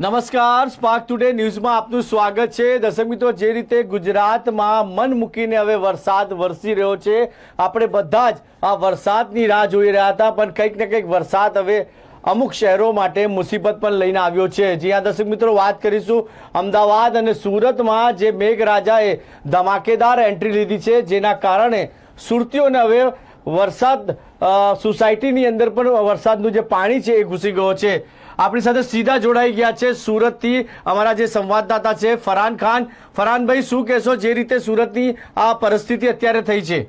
નમસ્કાર spark today ન્યૂઝમાં આપનું સ્વાગત છે. દર્શક મિત્રો, જે રીતે ગુજરાતમાં મન મૂકીને હવે વરસાદ વરસી રહ્યો છે, આપણે બધા જ આ વરસાદની રાહ જોઈ રહ્યા હતા, પણ કંઈક ને કંઈક વરસાદ હવે અમુક શહેરો માટે મુસીબત પણ લઈને આવ્યો છે. જ્યાં દર્શક મિત્રો, વાત કરીશું અમદાવાદ અને સુરતમાં જે મેઘરાજાએ ધમાકેદાર એન્ટ્રી લીધી છે, જેના કારણે સુરતીઓને હવે વરસાદ સોસાયટીની અંદર પણ વરસાદનું જે પાણી છે એ ઘૂસી ગયો છે. આપણી સાથે સીધા જોડાઈ ગયા છે સુરતથી અમારા જે સંવાદદાતા છે ફરહાન ખાન. ફરહાનભાઈ, શું કહેશો જે રીતે સુરતની આ પરિસ્થિતિ અત્યારે થઈ છે?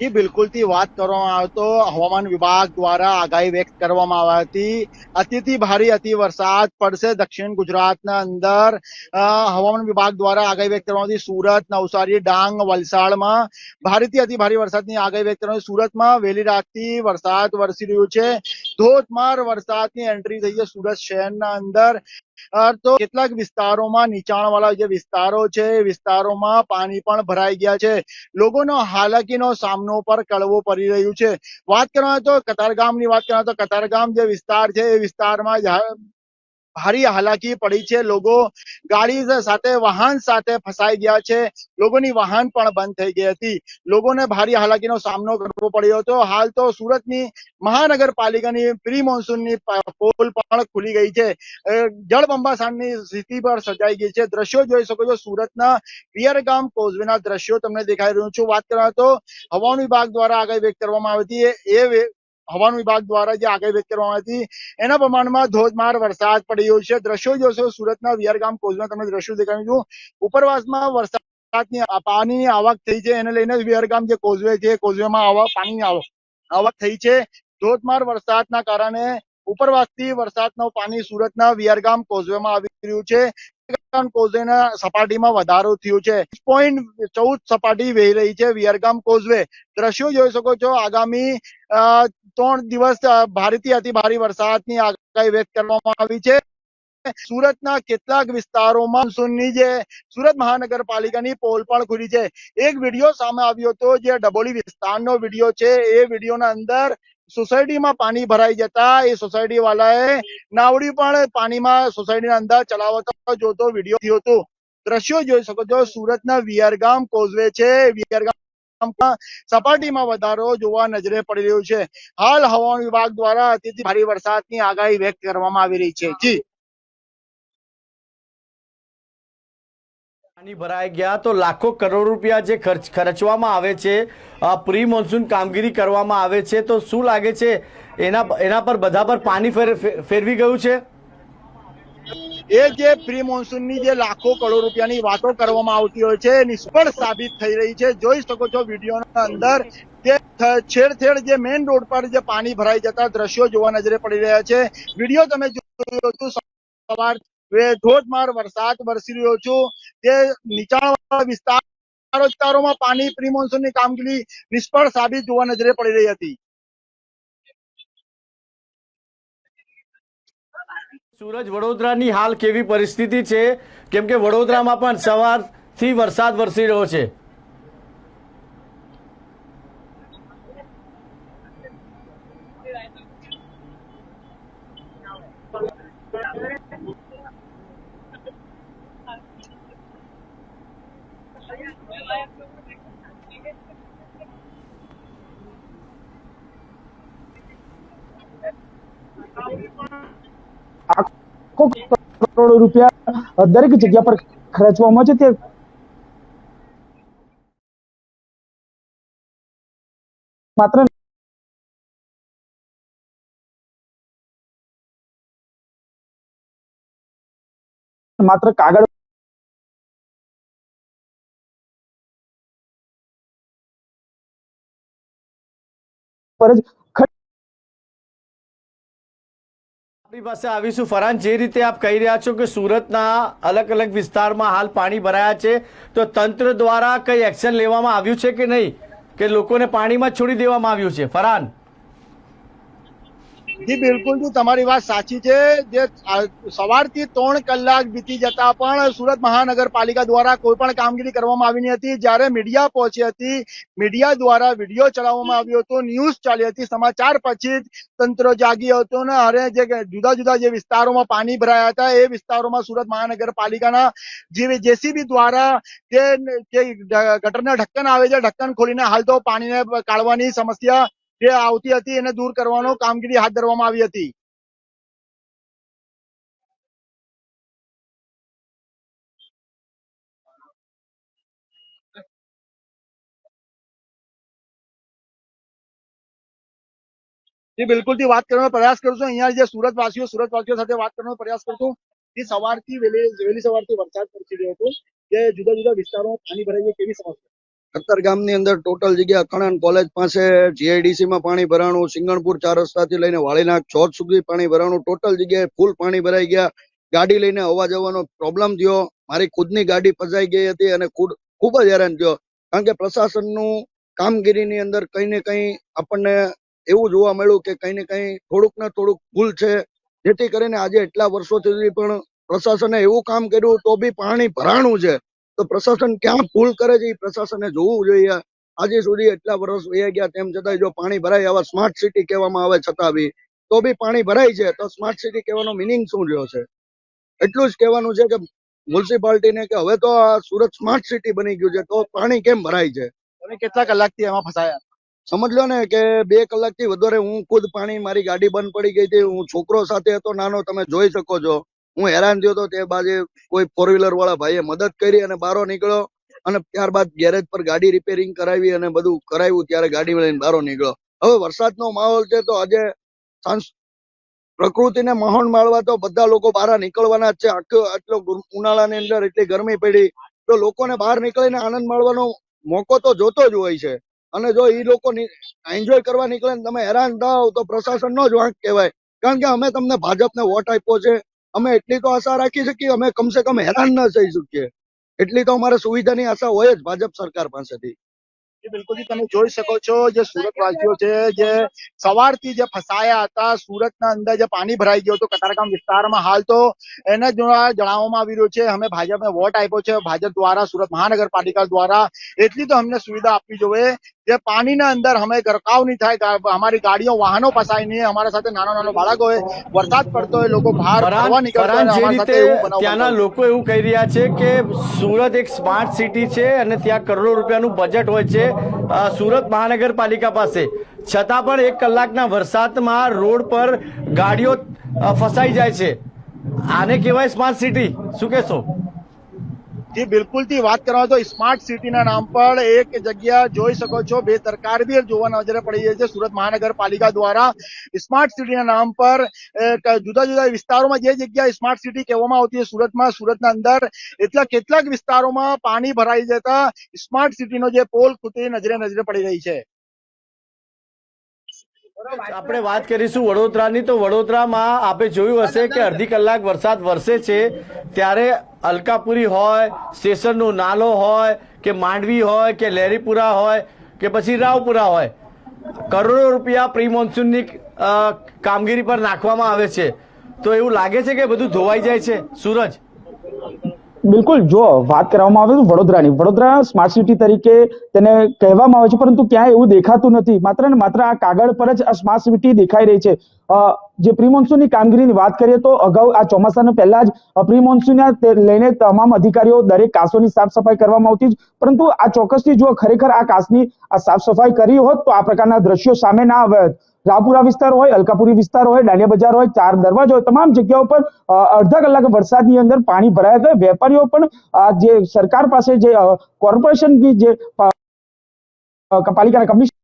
જી બિલકુલથી વાત કરવામાં આવે હવામાન વિભાગ દ્વારા આગાહી વ્યક્ત કરવામાં આવી હતી. અતિથી ભારે અતિ વરસાદ પડશે દક્ષિણ ગુજરાતના અંદર. હવામાન વિભાગ દ્વારા આગાહી વ્યક્ત કરવામાં આવી સુરત, નવસારી, ડાંગ, વલસાડમાં. ભારેથી અતિ ભારે વરસાદની આગાહી વ્યક્ત કરવામાં. સુરતમાં વહેલી રાતથી વરસાદ વરસી રહ્યો છે. ધોધમાર વરસાદની એન્ટ્રી થઈ છે સુરત શહેરના અંદર. તો કેટલાક વિસ્તારોમાં નીચાણવાળા જે વિસ્તારો છે, એ વિસ્તારોમાં પાણી પણ ભરાઈ ગયા છે. લોકોનો હાલાકીનો સામનો પર કરવો પડી રહ્યું છે. વાત કરવામાં આવે તો કતારગામની વાત કરવામાં આવે તો કતારગામ જે વિસ્તાર છે, એ વિસ્તારમાં ભારી હાલાકી પડી છે. લોકો ગાડી સાથે વાહન સાથે ફસાઈ ગયા છે. લોકોની વાહન પણ બંધ થઈ ગઈ હતી. લોકોને ભારી હાલાકીનો સામનો કરવો પડ્યો હતો. હાલ તો સુરતની મહાનગરપાલિકાની પ્રી મોન્સૂનની પોલ પણ ખુલી ગઈ છે. અ, જળબંબાસારની સ્થિતિ પર સર્જાઈ ગઈ છે. દ્રશ્યો જોઈ શકો છો. સુરતના વિયરગામ કોઝવેના દ્રશ્યો તમને દેખાઈ રહ્યું છું. વાત કરવા તો હવામાન વિભાગ દ્વારા આગાહી વ્યક્ત કરવામાં આવી હતી. એ- હવામાન વિભાગ દ્વારા જે આગાહી વ્યક્ત કરવામાં હતી, એના પ્રમાણમાં ધોધમાર વરસાદ પડી રહ્યો છે. દ્રશ્યો જોશો સુરતના વિયારગામ કોઝમાં તમે દ્રશ્યો દેખાડું છું. ઉપરવાસમાં વરસાદની પાણીની આવક થઈ છે. એને લઈને વિયારગામ જે કોઝવે છે કોઝવેમાં આવક પાણીની આવક આવક થઈ છે. ધોધમાર વરસાદના કારણે ઉપરવાસથી વરસાદનું પાણી સુરતના વિયરગામ કોઝવેમાં આવી રહ્યું છે. કોઝવેના સપાટીમાં વધારો થયો છે. પોઈન્ટ ચૌદ સપાટી વહી રહી છે વિયરગામ કોઝવે દ્રશ્યો જોઈ શકો છો, આગામી ત્રણ દિવસ ભારેથી અતિ ભારે વરસાદની આગાહી વ્યક્ત કરવામાં આવી છે. સુરતના કેટલાક વિસ્તારોમાં સુનની જે સુરત મહાનગરપાલિકાની પોલ પણ ખુલી છે. એક વીડિયો સામે આવ્યો હતો, જે ડબોલી વિસ્તારનો વીડિયો છે. એ વિડીયોના અંદર સોસાયટીમાં પાણી ભરાઈ જતા એ સોસાયટી વાળાએ નાવડી પણ પાણીમાં સોસાયટીના અંદર ચલાવતો જોતો, વીડિયો થયો હતો દ્રશ્યો જોઈ શકો છો, સુરતના વિયરગામ કોઝવે છે. વિયરગામ સપાટીમાં વધારો જોવા નજરે પડી રહ્યો છે. હાલ હવામાન વિભાગ દ્વારા અતિથી ભારે વરસાદની આગાહી વ્યક્ત કરવામાં આવી રહી છે. જી. પાણી ભરાઈ ગયા તો લાખો કરોડ રૂપિયા જે ખર્ચ ખર્ચવામાં આવે છે પ્રી મોન્સૂન કામગીરી કરવામાં આવે છે, તો શું લાગે છે એના એના પર બધા પર પાણી ફેર- ફેર- ફેરવી ગયું છે? એ જે પ્રી મોન્સૂનની જે લાખો કરોડ રૂપિયાની વાતો કરવામાં આવતી હોય છે નિષ્ફળ સાબિત થઈ રહી છે. જોઈ શકો છો વિડીયોના અંદર થ- છેડછેડ જે મેઇન રોડ પર જે પાણી ભરાઈ જતા દ્રશ્યો જોવા નજરે પડી રહ્યા છે. વીડિયો તમે જોયું હતું સવાર ધોધમાર વરસાદ વરસી રહ્યો છું. તે નીચાણવાળા વિસ્તાર વિસ્તારોમાં પાણી પ્રી મોન્સૂનની કામગીરી નિષ્ફળ સાબિત જોવા નજરે પડી રહી હતી. સુરજ વડોદરાની હાલ કેવી પરિસ્થિતિ છે? કેમ કે વડોદરામાં પણ સવારથી વરસાદ વરસી રહ્યો છે. કરોડો રૂપિયા દરેક જગ્યા પર ખર્ચવામાં છે. તે માત્ર માત્ર કાગળ પર જ આપણી પાસે આવીશું. ફરાન, જે રીતે આપ કહી રહ્યા છો કે સુરતના અલગ અલગ વિસ્તારમાં હાલ પાણી ભરાયા છે, તો તંત્ર દ્વારા કઈ એક્શન લેવામાં આવ્યું છે કે નહીં? કે લોકોને પાણીમાં છોડી દેવામાં આવ્યું છે? ફરહાન જી, બિલકુલ, જી તમારી વાત સાચી છે, જે સવારથી ત્રણ કલાક બીતી જતા પણ સુરત મહાનગરપાલિકા દ્વારા કોઈ પણ કામગીરી કરવામાં આવી નહીં હતી. જ્યારે મીડિયા પહોંચી હતી, મીડિયા દ્વારા વીડિયો ચલાવવામાં આવ્યો હતો, ન્યૂઝ ચાલી હતી, સમાચાર પછી તંત્ર જાગ્યું હતું ને અરે જે જુદા જુદા જે વિસ્તારોમાં પાણી ભરાયા હતા, એ વિસ્તારોમાં સુરત મહાનગરપાલિકાના જે જેસીબી દ્વારા જે ગટરના ઢક્કન આવે છે, ઢક્કન ખોલીને હાલ તો પાણીને કાઢવાની સમસ્યા જે આવતી હતી એને દૂર કરવાનો કામગીરી હાથ ધરવામાં આવી હતી. જી બિલકુલથી વાત કરવાનો પ્રયાસ કરું છું. અહીંયા જે સુરત વાસીઓ સુરત વાસીઓ સાથે વાત કરવાનો પ્રયાસ કરું છું. જે સવારથી વહેલી વહેલી સવારથી વરસાદ પડતી રહ્યો હતો. જે જુદા જુદા વિસ્તારોમાં પાણી ભરાઈ ગયું, કેવી સમસ્યા? ખતર ગામની અંદર ટોટલ જગ્યા કણન કોલેજ પાસે જીઆઈડીસી માં પાણી ભરાણું, સિંગણપુર ચાર રસ્તાથી લઈને વાળીના ચોક સુધી પાણી ભરાણું, ટોટલ જગ્યાએ ફૂલ પાણી ભરાઈ ગયા. ગાડી લઈને આવવા જવાનો પ્રોબ્લેમ થયો. મારી ખુદની ગાડી ફસાઈ ગઈ હતી અને ખુદ ખૂબ જ હેરાન થયો. કારણ કે પ્રશાસનનું કામગીરીની અંદર કઈ ને કઈ આપણને એવું જોવા મળ્યું કે કઈ ને કઈ થોડુંક ને થોડુંક ભૂલ છે. જેથી કરીને આજે એટલા વર્ષો સુધી પણ પ્રશાસને એવું કામ કર્યું તો બી પાણી ભરાણું છે. તો પ્રશાસન ક્યાં ભૂલ કરે છે એ પ્રશાસને જોવું જોઈએ. આજે સુધી એટલા વર્ષ વહી ગયા તેમ છતાં જો પાણી ભરાય આવા સ્માર્ટ સિટી કહેવામાં આવે છતાં બી તો બી પાણી ભરાય છે. તો સ્માર્ટ સિટી કહેવાનો મિનિંગ શું રહ્યો છે? એટલું જ કહેવાનું છે કે મ્યુનિસિપાલિટીને કે હવે તો આ સુરત સ્માર્ટ સિટી બની ગયું છે તો પાણી કેમ ભરાય છે? તમે કેટલા કલાકથી એમાં ફસાયા? સમજ લો ને કે બે કલાકથી વધારે હું ખુદ પાણી મારી ગાડી બંધ પડી ગઈ હતી હું છોકરો સાથે હતો નાનો તમે જોઈ શકો છો. હું હેરાન થયો તો તે બાજુ કોઈ ફોર વ્હીલર વાળા ભાઈએ મદદ કરી અને બારો નીકળ્યો અને ત્યારબાદ ગેરેજ પર ગાડી રિપેરિંગ કરાવી અને બધું કરાવ્યું ત્યારે ગાડી લઈને બહાર નીકળ્યો. હવે વરસાદનો માહોલ છે તો આજે પ્રકૃતિને માહોલ માળવા તો બધા લોકો બહાર નીકળવાના જ છે. આખો, આટલો ઉનાળાની અંદર એટલી ગરમી પડી તો લોકોને બહાર નીકળીને આનંદ માણવાનો મોકો તો જોતો જ હોય છે. અને જો એ લોકો એન્જોય કરવા નીકળે ને તમે હેરાન થાવ તો પ્રશાસનનો જ વાંક કહેવાય. કારણ કે અમે તમને ભાજપને વોટ આપ્યો છે અમે એટલી તો આશા રાખી શકીએ, અમે કમસે કમ હેરાન ના થઈ શકીએ. એટલી તો અમારે સુવિધાની આશા હોય જ ભાજપ સરકાર પાસેથી. જી બિલકુલ તમે જોઈ શકો છો, જે સુરત વાસીઓ છે, જે સવારથી જે ફસાયા હતા, સુરતના અંદર જે પાણી ભરાઈ ગયું હતું, કતારગામ વિસ્તારમાં હાલ તો એને જણાવવામાં આવી રહ્યું છે, અમે ભાજપને વોટ આપ્યો છે, ભાજપ દ્વારા, સુરત મહાનગરપાલિકા દ્વારા, એટલી તો અમને સુવિધા આપવી જોઈએ જે પાણીના અંદર અમે ગરકાવ નહીં થાય અમારી ગાડીઓ વાહનો ફસાય નહીં અમારા સાથે નાના નાના બાળકો હોય વરસાદ પડતો હોય લોકો બહાર ફરવા નીકળતા જે રીતે ત્યાંના લોકો એવું કહી રહ્યા છે કે સુરત એક સ્માર્ટ સિટી છે અને ત્યાં કરોડો રૂપિયાનું બજેટ હોય છે સુરત મહાનગરપાલિકા પાસે. છતાં પણ એક કલાકના વરસાદમાં રોડ પર ગાડીઓ ફસાઈ જાય છે. આને કહેવાય સ્માર્ટ સિટી. શું કહેશો? જી બિલકુલથી વાત કરવા તો સ્માર્ટ સિટીના નામ પર એક જગ્યા જોઈ શકો છો. બે સરકાર બી જોવા નજરે પડી રહી છે. સુરત મહાનગરપાલિકા દ્વારા સ્માર્ટ સિટીના નામ પર જુદા જુદા વિસ્તારોમાં જે જગ્યા સ્માર્ટ સિટી કહેવામાં આવતી હોય સુરતમાં, સુરતના અંદર એટલા કેટલાક વિસ્તારોમાં પાણી ભરાઈ જતા સ્માર્ટ સિટીનો જે પોલ ખૂટી નજરે નજરે પડી રહી છે. આપણે વાત કરીશું વડોદરાની. તો વડોદરામાં આપે જોયું હશે કે અડધી કલાક વરસાદ વરસે છે. ત્યારે અલકાપુરી હોય સ્ટેશનનો નાલો હોય કે માંડવી હોય કે લેરીપુરા હોય કે પછી રાવપુરા હોય કરોડો રૂપિયા પ્રી મોન્સૂનની કામગીરી પર નાખવામાં આવે છે. તો એવું લાગે છે કે બધું ધોવાઈ જાય છે? સૂરજ? બિલકુલ, જો વાત કરવામાં આવે તો વડોદરાની. વડોદરા સ્માર્ટ સિટી તરીકે તેને કહેવામાં આવે છે, પરંતુ ક્યાંય એવું દેખાતું નથી. માત્ર ને માત્ર આ કાગળ પર જ આ સ્માર્ટ સિટી દેખાઈ રહી છે. જે પ્રી મોન્સૂનની કામગીરીની વાત કરીએ તો અગાઉ આ ચોમાસાના પહેલા જ પ્રી મોન્સૂનના લઈને તમામ અધિકારીઓ દરેક કાસોની સાફ સફાઈ કરવામાં આવતી જ, પરંતુ આ ચોક્કસથી જો ખરેખર આ કાસની આ સાફ સફાઈ કરી હોત, તો આ પ્રકારના દ્રશ્યો સામે ના આવ્યા હોત. રાપુરા વિસ્તાર હોય અલકાપુરી વિસ્તાર હોય દાંડિયા બજાર હોય ચાર દરવાજા હોય તમામ જગ્યાઓ પર અ, અડધા કલાક વરસાદની અંદર પાણી ભરાયા હતા. વેપારીઓ પણ આ જે સરકાર પાસે જે અ, કોર્પોરેશનની જે અ, અ, પાલિકાના કમિશન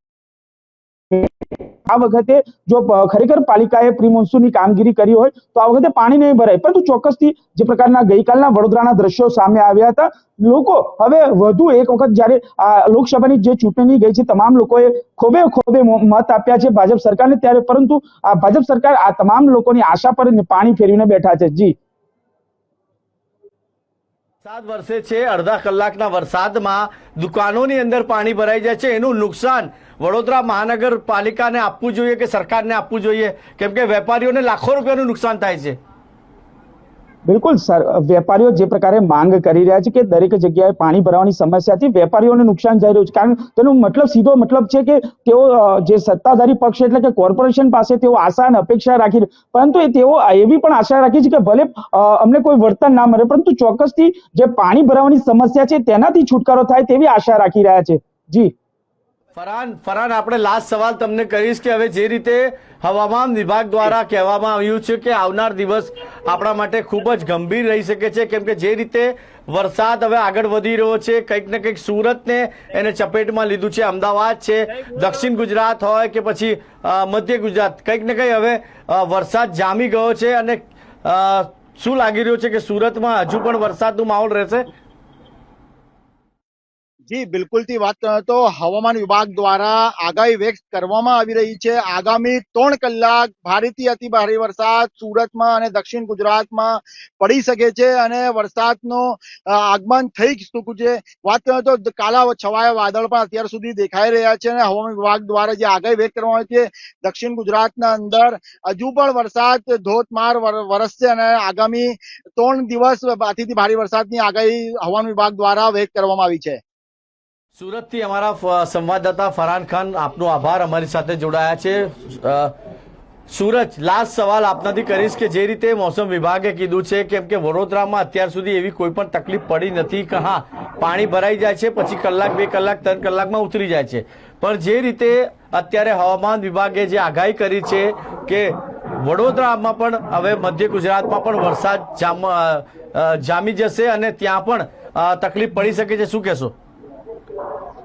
આ વખતે જો ખરેખર પાલિકાએ પ્રી મોન્સૂનની કામગીરી કરી હોય, તો આ વખતે પાણી નહીં ભરાય. પરંતુ ચોક્કસથી જે પ્રકારના ગઈકાલના વડોદરાના દ્રશ્યો સામે આવ્યા હતા, લોકો હવે વધુ એક વખત જ્યારે લોકસભાની જે ચૂંટણી ગઈ છે, તમામ લોકોએ ખોબે ખોબે મત આપ્યા છે ભાજપ સરકારને ત્યારે. પરંતુ આ ભાજપ સરકાર આ તમામ લોકોની આશા પર પાણી ફેરવીને બેઠા છે. જી. વરસાદ વરસે છે, અડધા કલાકના વરસાદમાં દુકાનોની અંદર પાણી ભરાઈ જાય છે. એનું નુકસાન વડોદરા મહાનગરપાલિકાને આપવું જોઈએ કે સરકારને આપવું જોઈએ? કેમ કે વેપારીઓને લાખો રૂપિયાનું નુકસાન થાય છે. બિલકુલ, સર. વેપારીઓ જે પ્રકારે માંગ કરી રહ્યા છે કે દરેક જગ્યાએ પાણી ભરાવાની સમસ્યાથી વેપારીઓને નુકસાન જઈ રહ્યું છે. કારણ તેનો મતલબ સીધો મતલબ છે કે તેઓ જે સત્તાધારી પક્ષ એટલે કે કોર્પોરેશન પાસે તેઓ આશા અને અપેક્ષા રાખી પરંતુ તેઓ એવી પણ આશા રાખી છે કે ભલે અમને કોઈ વળતર ના મળે, પરંતુ ચોક્કસથી જે પાણી ભરાવાની સમસ્યા છે તેનાથી છુટકારો થાય તેવી આશા રાખી રહ્યા છે. જી. ફરહાન ફરાન, આપણે લાસ્ટ સવાલ તમને કરીશ કે હવે જે રીતે હવામાન વિભાગ દ્વારા કહેવામાં આવ્યું છે કે આવનાર દિવસ આપણા માટે ખૂબ જ ગંભીર રહી શકે છે. કેમ કે જે રીતે વરસાદ હવે આગળ વધી રહ્યો છે, કંઈક ને કંઈક સુરતને એને ચપેટમાં લીધું છે. અમદાવાદ છે, દક્ષિણ ગુજરાત હોય કે પછી મધ્ય ગુજરાત, કંઈક ને કંઈક હવે વરસાદ જામી ગયો છે અને શું લાગી રહ્યું છે કે સુરતમાં હજુ પણ વરસાદનું માહોલ રહેશે? જી, બિલકુલથી વાત તો હવામાન વિભાગ દ્વારા આગાહી વ્યક્ત કરવામાં આવી રહી છે. આગામી ત્રણ કલાક ભારેથી અતિ ભારે વરસાદ સુરતમાં અને દક્ષિણ ગુજરાતમાં પડી શકે છે અને વરસાદનો આગમન થઈ ચૂક્યું છે. વાત તો કાલા છવાયા વાદળ પણ અત્યાર સુધી દેખાઈ રહ્યા છે અને હવામાન વિભાગ દ્વારા જે આગાહી વ્યક્ત કરવામાં આવી છે, દક્ષિણ ગુજરાતના અંદર હજુ પણ વરસાદ ધોધમાર વર- વરસશે અને આગામી ત્રણ દિવસ અતિથી ભારે વરસાદની આગાહી હવામાન વિભાગ દ્વારા વ્યક્ત કરવામાં આવી છે. સુરતથી અમારા સંવાદદાતા ફરહાન ખાન, આપનો આભાર અમારી સાથે જોડાયા છે. સુરત, લાસ્ટ સવાલ આપનાથી કરીશ કે જે રીતે મોસમ વિભાગે કીધું છે કેમ કે વડોદરામાં અત્યાર સુધી એવી કોઈ પણ તકલીફ પડી નથી કે હા, પાણી ભરાઈ જાય છે, પછી કલાક, બે કલાક, ત્રણ કલાકમાં ઉતરી જાય છે. પણ જે રીતે અત્યારે હવામાન વિભાગે જે આગાહી કરી છે કે વડોદરામાં પણ, હવે મધ્ય ગુજરાતમાં પણ વરસાદ જામ જામી જશે અને ત્યાં પણ તકલીફ પડી શકે છે, શું કહેશો?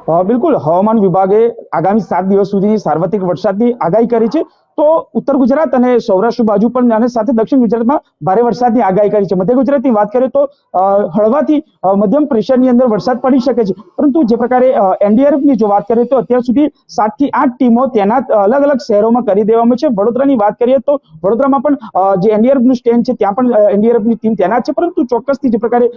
બિલકુલ હવામાન વિભાગે આગામી સાત દિવસ સુધીની સાર્વત્રિક વરસાદની આગાહી કરી છે. તો ઉત્તર ગુજરાત અને સૌરાષ્ટ્ર બાજુ પણ અને સાથે દક્ષિણ ગુજરાતમાં ભારે વરસાદની આગાહી કરી છે. મધ્ય ગુજરાતની વાત કરીએ તો હળવાથી મધ્યમ પ્રેશરની અંદર વરસાદ પડી શકે છે. પરંતુ જે પ્રકારે એનડીઆરએફની જો વાત કરીએ તો અત્યાર સુધી સાતથી આઠ ટીમો તેના અલગ અલગ શહેરોમાં કરી દેવામાં છે. વડોદરાની વાત કરીએ તો, વડોદરામાં પણ જે એનડીઆરએફનું સ્ટેન્ડ છે, ત્યાં પણ એનડીઆરએફની ટીમ તેના છે. પરંતુ ચોક્કસથી જે પ્રકારે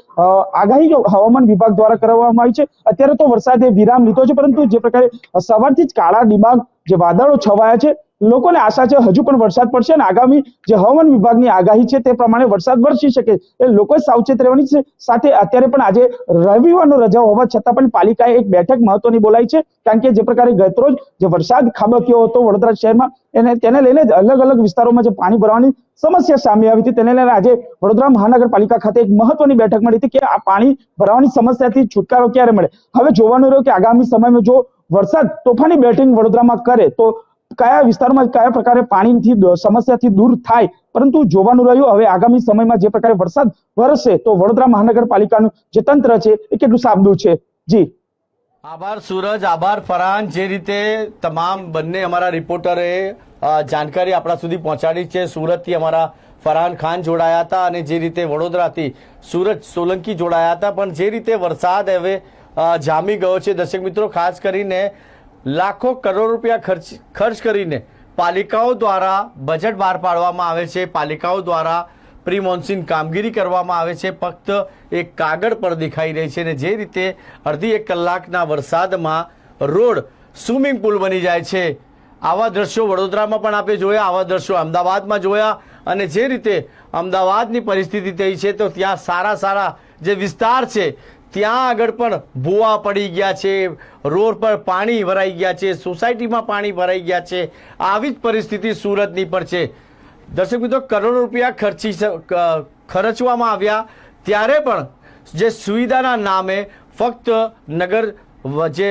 આગાહી હવામાન વિભાગ દ્વારા કરવામાં આવી છે, અત્યારે તો વરસાદે વિરામ લીધો છે. પરંતુ જે પ્રકારે સવારથી જ કાળા ડિબાંગ જે વાદળો છવાયા છે લોકોને આશા છે, હજુ પણ વરસાદ પડશે અને આગામી જે હવામાન વિભાગની આગાહી છે તે પ્રમાણે વરસાદ વરસી શકે એ લોકોએ સાવચેત રહેવાની છે. સાથે અત્યારે પણ આજે રવિવારનો રજા હોવા છતાં પણ પાલિકાએ એક બેઠક મહત્વની બોલાવી છે, કારણ કે જે પ્રકારે ગતરોજ જે વરસાદ ખાબક્યો હતો વડોદરા શહેરમાં, એને તેને લઈને અલગ અલગ વિસ્તારોમાં જે પાણી ભરવાની સમસ્યા સામે આવી હતી, તેને લઈને આજે વડોદરા મહાનગરપાલિકા ખાતે એક મહત્વની બેઠક મળી હતી કે આ પાણી ભરવાની સમસ્યાથી છુટકારો ક્યારે મળે? હવે જોવાનું રહ્યું કે આગામી સમયમાં જો વરસાદ, તોફાની બેટિંગ વડોદરામાં કરે તો કયા વિસ્તારમાં કયા પ્રકારે પાણીથી સમસ્યાથી દૂર થાય પરંતુ જોવાનું રહ્યું, હવે આગામી સમયમાં જે પ્રકારે વરસાદ વરસશે તો વડોદરા મહાનગરપાલિકાનું જે તંત્ર છે એ કેટલું સાબદું છે? જી. આભાર સૂરજ, આભાર ફરાન. જે રીતે તમામ બંને અમારા રિપોર્ટરે જાણકારી આપણા સુધી પહોંચાડી છે. સુરતથી અમારા ફરહાન ખાન જોડાયા હતા અને જે રીતે વડોદરાથી સુરજ સોલંકી જોડાયા હતા. પણ જે રીતે વરસાદ હવે જામી ગયો છે દર્શક મિત્રો, ખાસ કરીને લાખો કરોડ રૂપિયા ખર્ચ ખર્ચ કરીને પાલિકાઓ દ્વારા બજેટ બહાર પાડવામાં આવે છે. પાલિકાઓ દ્વારા પ્રી કામગીરી કરવામાં આવે છે. ફક્ત એક કાગળ પર દેખાઈ રહી છે અને જે રીતે અડધી એક કલાકના વરસાદમાં રોડ સ્વિમિંગ પુલ બની જાય છે. આવા દ્રશ્યો વડોદરામાં પણ આપણે જોયા, આવા દ્રશ્યો અમદાવાદમાં જોયા અને જે રીતે અમદાવાદની પરિસ્થિતિ થઈ છે, તો ત્યાં સારા સારા જે વિસ્તાર છે ત્યાં આગળ પણ ભૂવા પડી ગયા છે, રોડ પર પાણી ભરાઈ ગયા છે, સોસાયટીમાં પાણી ભરાઈ ગયા છે. આવી જ પરિસ્થિતિ સુરતની પણ છે. દર્શક મિત્રો, કરોડો રૂપિયા ખર્ચી ખર્ચવામાં આવ્યા. ત્યારે પણ જે સુવિધાના નામે ફક્ત નગર જે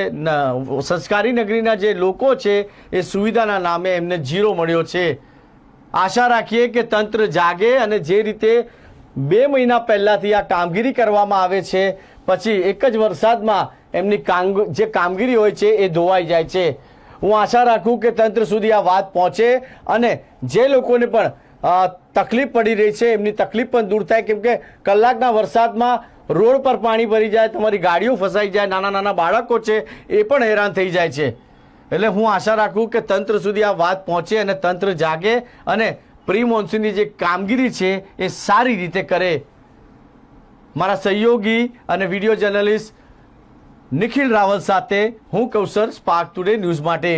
સંસ્કારી નગરીના જે લોકો છે, એ સુવિધાના નામે એમને જીરો મળ્યો છે. આશા રાખીએ કે તંત્ર જાગે અને જે રીતે બે મહિના પહેલાંથી આ કામગીરી કરવામાં આવે છે પછી એક જ વરસાદમાં એમની કામ જે કામગીરી હોય છે એ ધોવાઈ જાય છે. હું આશા રાખું કે તંત્ર સુધી આ વાત પહોંચે અને જે લોકોને પણ તકલીફ પડી રહી છે, એમની તકલીફ પણ દૂર થાય, કેમ કે કલાકના વરસાદમાં રોડ પર પાણી ભરી જાય, તમારી ગાડીઓ ફસાઈ જાય, નાના નાના બાળકો છે, એ પણ હેરાન થઈ જાય છે. એટલે હું આશા રાખું કે તંત્ર સુધી આ વાત પહોંચે અને તંત્ર જાગે અને પ્રી મોન્સૂનની જે કામગીરી છે એ સારી રીતે કરે. મારા સહયોગી અને વીડિયો જર્નલિસ્ટ નિખિલ રાવલ સાથે હું કૌશર સ્પાર્ક ટુડે ન્યૂઝ માટે.